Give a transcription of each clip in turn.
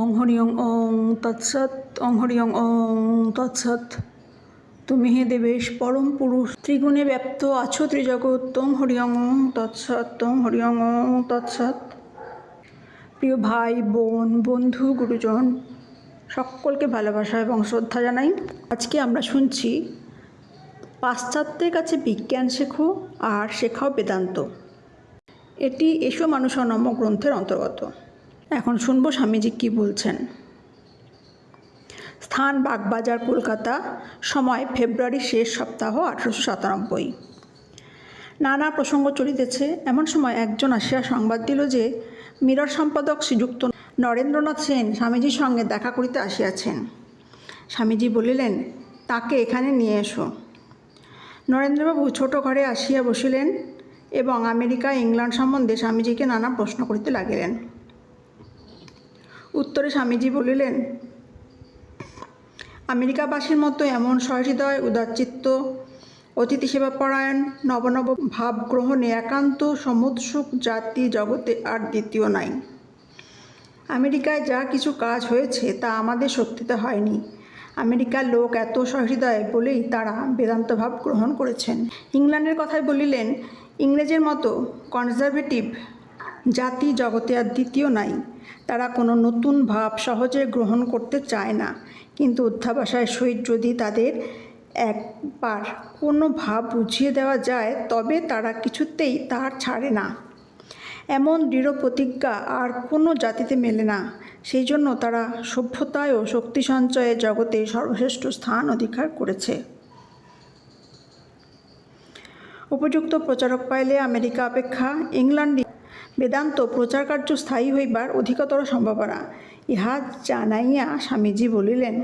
ওং হরি ওং তৎসৎ, ওং হরি ওং তৎসৎ। তুমি হে দেবেশ, পরম পুরুষ, ত্রিগুণে ব্যপ্ত আছো ত্রিজগৎ, ওং হরি ওং তৎসৎ, ওং হরি ওং তৎসৎ। প্রিয় ভাই, বোন, বন্ধু, গুরুজন, সকলকে ভালোবাসা এবং শ্রদ্ধা জানাই। আজকে আমরা শুনছি, পাশ্চাত্যের কাছে বিজ্ঞান শেখো আর শেখাও বেদান্ত। এটি এসো মানুষ নম গ্রন্থের অন্তর্গত। এখন শুনব স্বামীজি কি বলছেন। স্থান বাগবাজার, কলকাতা, সময় ফেব্রুয়ারি শেষ সপ্তাহ আঠারোশো সাতানব্বই। নানা প্রসঙ্গ চলিতেছে। এমন সময় একজন আসিয়া সংবাদ দিল যে, মিরর সম্পাদক শ্রীযুক্ত নরেন্দ্রনাথ সেন স্বামীজির সঙ্গে দেখা করিতে আসিয়াছেন। স্বামীজি বলিলেন, তাকে এখানে নিয়ে এসো। নরেন্দ্রবাবু ছোট ঘরে আসিয়া বসিলেন এবং আমেরিকা, ইংল্যান্ড সম্বন্ধে স্বামীজিকে নানা প্রশ্ন করিতে লাগিলেন। উত্তরে স্বামীজি বলিলেন, আমেরিকাবাসীর মতো এমন সহৃদয়, উদারচিত্ত অতিথি সেবা পরায়ণ নবনব ভাব গ্রহণে একান্ত সমুৎসুক জাতি জগতে আর দ্বিতীয় নাই। আমেরিকায় যা কিছু কাজ হয়েছে তা আমাদের শক্তিতে হয়নি। আমেরিকার লোক এত সহৃদয় বলেই তারা বেদান্ত ভাব গ্রহণ করেছেন। ইংল্যান্ডের কথায় বলিলেন, ইংরেজের মতো কনজারভেটিভ জাতি জগতে আর দ্বিতীয় নাই। তারা কোনো নতুন ভাব সহজে গ্রহণ করতে চায় না। কিন্তু অধ্যাবাসায় সহিত যদি তাদের একবার কোনো ভাব বুঝিয়ে দেওয়া যায়, তবে তারা কিছুতেই তার ছাড়ে না। এমন দৃঢ় প্রতিজ্ঞা আর কোনো জাতিতে মেলে না। সেই জন্য তারা সভ্যতায় ও শক্তি সঞ্চয়ে জগতে সর্বশ্রেষ্ঠ স্থান অধিকার করেছে। উপযুক্ত প্রচারক পাইলে আমেরিকা অপেক্ষা, ইংল্যান্ডে বেদান্ত প্রচার কার্য স্থায়ী হইবার অধিকতর সম্ভাবনা। ইহা জানাইয়া স্বামীজি বলিলেন,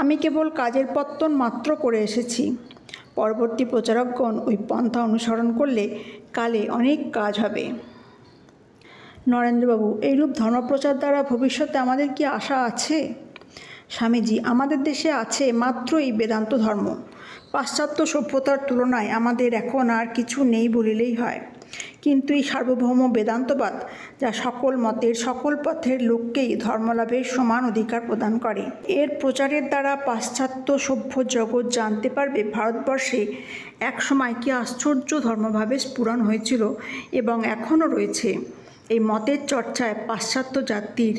আমি কেবল কাজের পত্তন মাত্র করে এসেছি। পরবর্তী প্রচারকগণ ওই পন্থা অনুসরণ করলে কালে অনেক কাজ হবে। নরেন্দ্রবাবু, এইরূপ ধর্মপ্রচার দ্বারা ভবিষ্যতে আমাদের কি আশা আছে? স্বামীজি, আমাদের দেশে আছে মাত্র এই বেদান্ত ধর্ম। পাশ্চাত্য সভ্যতার তুলনায় আমাদের এখন আর কিছু নেই বলিলেই হয়। কিন্তু এই সার্বভৌম বেদান্তবাদ, যা সকল মতের, সকল পথের লোককেই ধর্মলাভের সমান অধিকার প্রদান করে, এর প্রচারের দ্বারা পাশ্চাত্য সভ্য জগৎ জানতে পারবে ভারতবর্ষে এক সময় কি আশ্চর্য ধর্মভাবে স্ফুরণ হয়েছিল এবং এখনও রয়েছে। এই মতের চর্চায় পাশ্চাত্য জাতির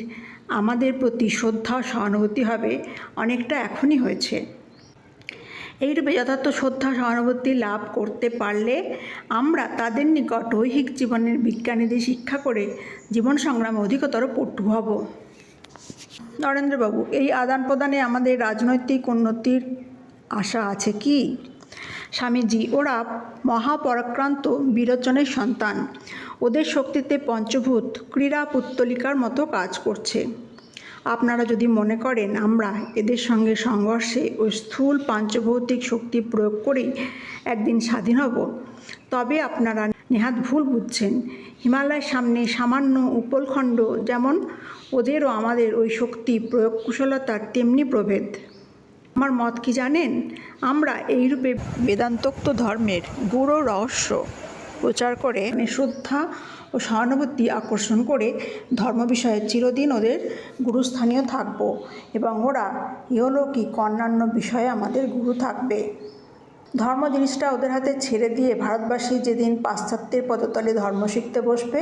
আমাদের প্রতি শ্রদ্ধা সহানুভূতি হবে অনেকটা এখনই হয়েছে। এইরূপে যথার্থ শ্রদ্ধা সহানুভূতি লাভ করতে পারলে আমরা তাদের নিকট দৈহিক জীবনের বিজ্ঞানীদের শিক্ষা করে জীবন সংগ্রামে অধিকতর পটু হব। নরেন্দ্রবাবু, এই আদান প্রদানে আমাদের রাজনৈতিক উন্নতির আশা আছে কি? স্বামীজি, ওরা মহাপরাক্রান্ত বিরোচনের সন্তান। ওদের শক্তিতে পঞ্চভূত ক্রীড়া পুত্তলিকার মতো কাজ করছে। আপনারা যদি মনে করেন আমরা এদের সঙ্গে সংঘর্ষে ওই স্থূল পাঞ্চভৌতিক শক্তি প্রয়োগ করেই একদিন স্বাধীন হব, তবে আপনারা নেহাত ভুল বুঝছেন। হিমালয়ের সামনে সামান্য উপলখণ্ড যেমন, ওদেরও আমাদের ওই শক্তি প্রয়োগ কুশলতার তেমনি প্রভেদ। আমার মত কি জানেন? আমরা এইরূপে বেদান্তোক্ত ধর্মের গুড়ো রহস্য প্রচার করে মানে শ্রদ্ধা ও সহানুভূতি আকর্ষণ করে ধর্ম বিষয়ে চিরদিন ওদের গুরুস্থানীয় থাকব এবং ওরা ইহলৌকিক অন্যান্য বিষয়ে আমাদের গুরু থাকবে। ধর্ম জিনিসটা ওদের হাতে ছেড়ে দিয়ে ভারতবাসী যেদিন পাশ্চাত্যের পদতলে ধর্ম শিখতে বসবে,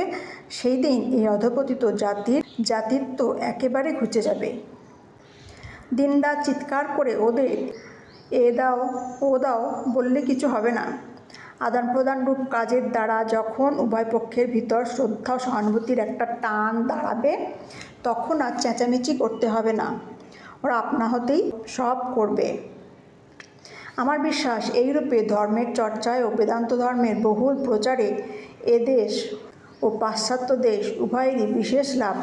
সেই দিন এই অধপতিত জাতির জাতিত্ব একেবারে ঘুচে যাবে। দিনরাত চিৎকার করে ওদের এ দাও, ও দাও বললে কিছু হবে না। আদান প্রদান রূপ কাজের দ্বারা যখন উভয় পক্ষের ভিতর শ্রদ্ধা সহানুভূতির একটা টান দাঁড়াবে, তখন আর চেঁচামেচি করতে হবে না। ওরা আপনা হতেই সব করবে। আমার বিশ্বাস, এইরূপে ধর্মের চর্চায় ও বেদান্ত ধর্মের বহুল প্রচারে এদেশ ও পাশ্চাত্য দেশ উভয়েরই বিশেষ লাভ।